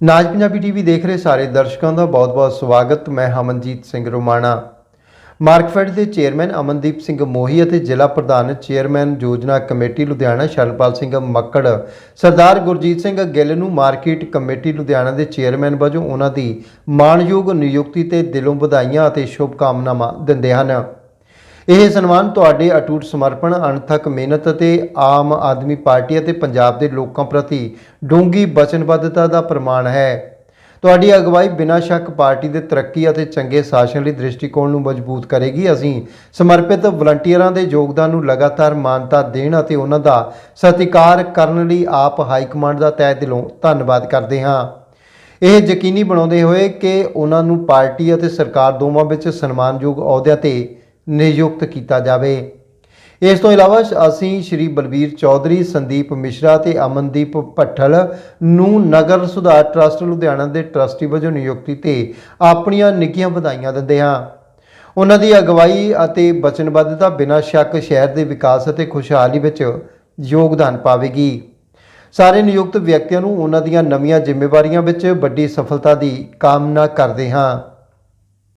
ਨਾਜ Punjabi TV ਦੇਖ ਰਹੇ ਸਾਰੇ ਦਰਸ਼ਕਾਂ ਦਾ ਬਹੁਤ-ਬਹੁਤ ਸਵਾਗਤ। ਮੈਂ ਹਮਨਜੀਤ ਸਿੰਘ ਰੋਮਾਣਾ। ਮਾਰਕਫੈਡ ਦੇ ਚੇਅਰਮੈਨ ਅਮਨਦੀਪ ਸਿੰਘ ਮੋਹੀ ਅਤੇ ਜ਼ਿਲ੍ਹਾ ਪ੍ਰਧਾਨ ਚੇਅਰਮੈਨ ਯੋਜਨਾ ਕਮੇਟੀ ਲੁਧਿਆਣਾ ਸ਼ਰਨਪਾਲ ਸਿੰਘ ਮੱਕੜ, ਸਰਦਾਰ ਗੁਰਜੀਤ ਸਿੰਘ ਗਿੱਲ ਨੂੰ ਮਾਰਕੀਟ ਕਮੇਟੀ ਲੁਧਿਆਣਾ ਦੇ ਚੇਅਰਮੈਨ ਵਜੋਂ ਉਹਨਾਂ ਦੀ ਮਾਣਯੋਗ ਨਿਯੁਕਤੀ ਤੇ ਦਿਲੋਂ ਵਧਾਈਆਂ ਅਤੇ ਸ਼ੁਭਕਾਮਨਾਵਾਂ ਦਿੰਦੇ ਹਨ। ਇਹ ਸਨਮਾਨ ਤੁਹਾਡੇ ਅਟੂਟ ਸਮਰਪਣ, ਅਣਥਕ ਮਿਹਨਤ ਅਤੇ ਆਮ ਆਦਮੀ ਪਾਰਟੀ ਅਤੇ ਪੰਜਾਬ ਦੇ ਲੋਕਾਂ ਪ੍ਰਤੀ ਡੂੰਘੀ ਵਚਨਬੱਧਤਾ ਦਾ ਪ੍ਰਮਾਣ ਹੈ। ਤੁਹਾਡੀ ਅਗਵਾਈ ਬਿਨਾਂ ਸ਼ੱਕ ਪਾਰਟੀ ਦੇ ਤਰੱਕੀ ਅਤੇ ਚੰਗੇ ਸ਼ਾਸਨ ਲਈ ਦ੍ਰਿਸ਼ਟੀਕੋਣ ਨੂੰ ਮਜ਼ਬੂਤ ਕਰੇਗੀ। ਅਸੀਂ ਸਮਰਪਿਤ ਵਲੰਟੀਅਰਾਂ ਦੇ ਯੋਗਦਾਨ ਨੂੰ ਲਗਾਤਾਰ ਮਾਨਤਾ ਦੇਣ ਅਤੇ ਉਹਨਾਂ ਦਾ ਸਤਿਕਾਰ ਕਰਨ ਲਈ ਆਪ ਹਾਈ ਕਮਾਂਡ ਦਾ ਤਹਿ ਦਿਲੋਂ ਧੰਨਵਾਦ ਕਰਦੇ ਹਾਂ। ਇਹ ਯਕੀਨੀ ਬਣਾਉਂਦੇ ਹੋਏ ਕਿ ਉਹਨਾਂ ਨੂੰ ਪਾਰਟੀ ਅਤੇ ਸਰਕਾਰ ਦੋਵਾਂ ਵਿੱਚ ਸਨਮਾਨਯੋਗ ਅਹੁਦਿਆਂ ਤੇ ਨਿਯੁਕਤ ਕੀਤਾ ਜਾਵੇ। ਇਸ ਤੋਂ ਇਲਾਵਾ ਅਸੀਂ ਸ਼੍ਰੀ ਬਲਬੀਰ ਚੌਧਰੀ, ਸੰਦੀਪ ਮਿਸ਼ਰਾ ਤੇ ਅਮਨਦੀਪ ਭੱਠਲ ਨੂੰ ਨਗਰ ਸੁਧਾਰ ਟਰਸਟ ਲੁਧਿਆਣਾ ਦੇ ਟਰਸਟੀ ਵਜੋਂ ਨਿਯੁਕਤੀ ਤੇ ਆਪਣੀਆਂ ਨਿੱਘੀਆਂ ਵਧਾਈਆਂ ਦਿੰਦੇ ਹਾਂ। ਉਹਨਾਂ ਦੀ ਅਗਵਾਈ ਅਤੇ ਵਚਨਬੱਧਤਾ ਬਿਨਾਂ ਸ਼ੱਕ ਸ਼ਹਿਰ ਦੇ ਵਿਕਾਸ ਅਤੇ ਖੁਸ਼ਹਾਲੀ ਵਿੱਚ ਯੋਗਦਾਨ ਪਾਵੇਗੀ। ਸਾਰੇ ਨਿਯੁਕਤ ਵਿਅਕਤੀਆਂ ਨੂੰ ਉਹਨਾਂ ਦੀਆਂ ਨਵੀਆਂ ਜ਼ਿੰਮੇਵਾਰੀਆਂ ਵਿੱਚ ਵੱਡੀ ਸਫਲਤਾ ਦੀ ਕਾਮਨਾ ਕਰਦੇ ਹਾਂ।